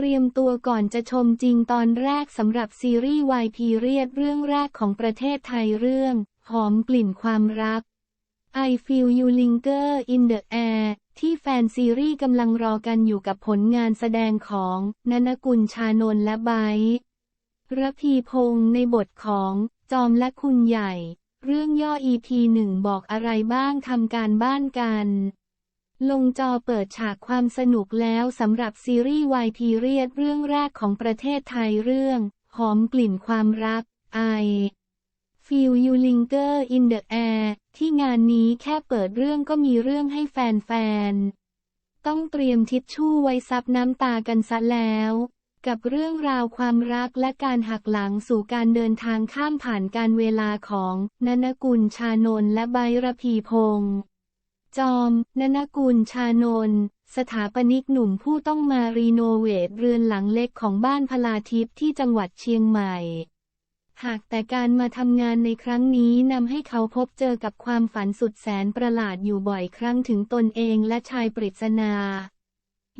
เตรียมตัวก่อนจะชมจริงตอนแรกสำหรับซีรีส์วายพีเรียดเรื่องแรกของประเทศไทยเรื่อง หอมกลิ่นความรัก I Feel You Linger in the Air ที่แฟนซีรีส์กำลังรอกันอยู่กับผลงานแสดงของนนกุลชานนและไบร์ทระพีพงษ์ในบทของจอมและคุณใหญ่ เรื่องย่อ EP หนึ่งบอกอะไรบ้างทำการบ้านกัน ลงจอเปิดฉากความสนุกแล้วสำหรับซีรีส์วายพีเรียดเรื่องแรกของประเทศไทยเรื่อง หอมกลิ่นความรัก I Feel You Linger in the Air ที่งานนี้แค่เปิดเรื่องก็มีเรื่องให้แฟนๆ ต้องเตรียมทิชชู่ไว้ซับน้ำตากันซะแล้ว กับเรื่องราวความรักและการหักหลังสู่การเดินทางข้ามผ่านการเวลาของนนกุลชานนและไบร์ระพีพงษ์ จอม นนกุลชานนท์สถาปนิกหนุ่มผู้ต้องมารีโนเวทเรือนหลังเล็กของบ้านพลาทิพย์ที่จังหวัดเชียงใหม่ หากแต่การมาทำงานในครั้งนี้นำให้เขาพบเจอกับความฝันสุดแสนประหลาดอยู่บ่อยครั้งถึงตนเองและชายปริศนา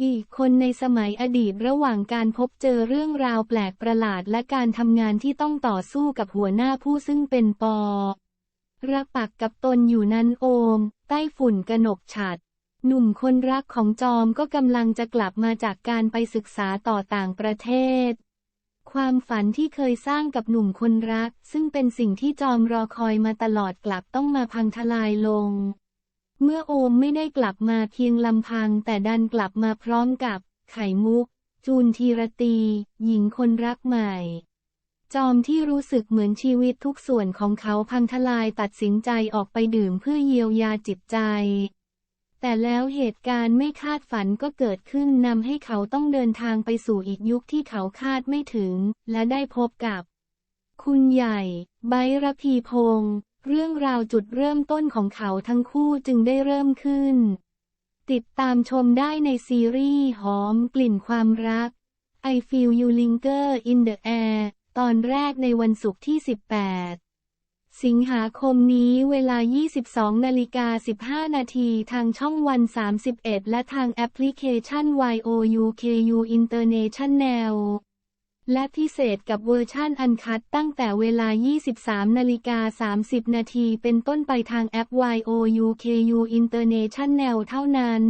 อีกคนในสมัยอดีตระหว่างการพบเจอเรื่องราวแปลกประหลาดและการทำงานที่ต้องต่อสู้กับหัวหน้าผู้ซึ่งเป็นปอ รักปักกับตนอยู่นั้นโอม ใต้ฝุ่นกนกฉัด หนุ่มคนรักของจอมก็กำลังจะกลับมาจากการไปศึกษาต่อต่างประเทศ ความฝันที่เคยสร้างกับหนุ่มคนรัก ซึ่งเป็นสิ่งที่จอมรอคอยมาตลอดกลับต้องมาพังทลายลง เมื่อโอมไม่ได้กลับมาเพียงลำพังแต่ดันกลับมาพร้อมกับ ไข่มุก จูนทีรตี หญิงคนรักใหม่ จอมที่รู้สึกเหมือนชีวิตทุกส่วนของเขาพังทลายตัดสินใจออกไปดื่มเพื่อเยียวยาจิตใจ แต่แล้วเหตุการณ์ไม่คาดฝันก็เกิดขึ้นนำให้เขาต้องเดินทางไปสู่อีกยุคที่เขาคาดไม่ถึง และได้พบกับ คุณใหญ่ ไบร์พีพงษ์เรื่องราวจุดเริ่มต้นของเขาทั้งคู่จึงได้เริ่มขึ้น ติดตามชมได้ในซีรีส์หอมกลิ่นความรัก I Feel You Linger in the Air ตอนแรกในวันศุกร์ที่ 18 สิงหาคมนี้เวลา 22 นาฬิกา 15 นาทีทางช่องวัน 31 และทางแอปพลิเคชัน YOUKU International และพิเศษกับเวอร์ชั่นอันคัดตั้งแต่เวลา 23 นาฬิกา 30 นาทีเป็นต้นไปทางแอป YOUKU International เท่านั้น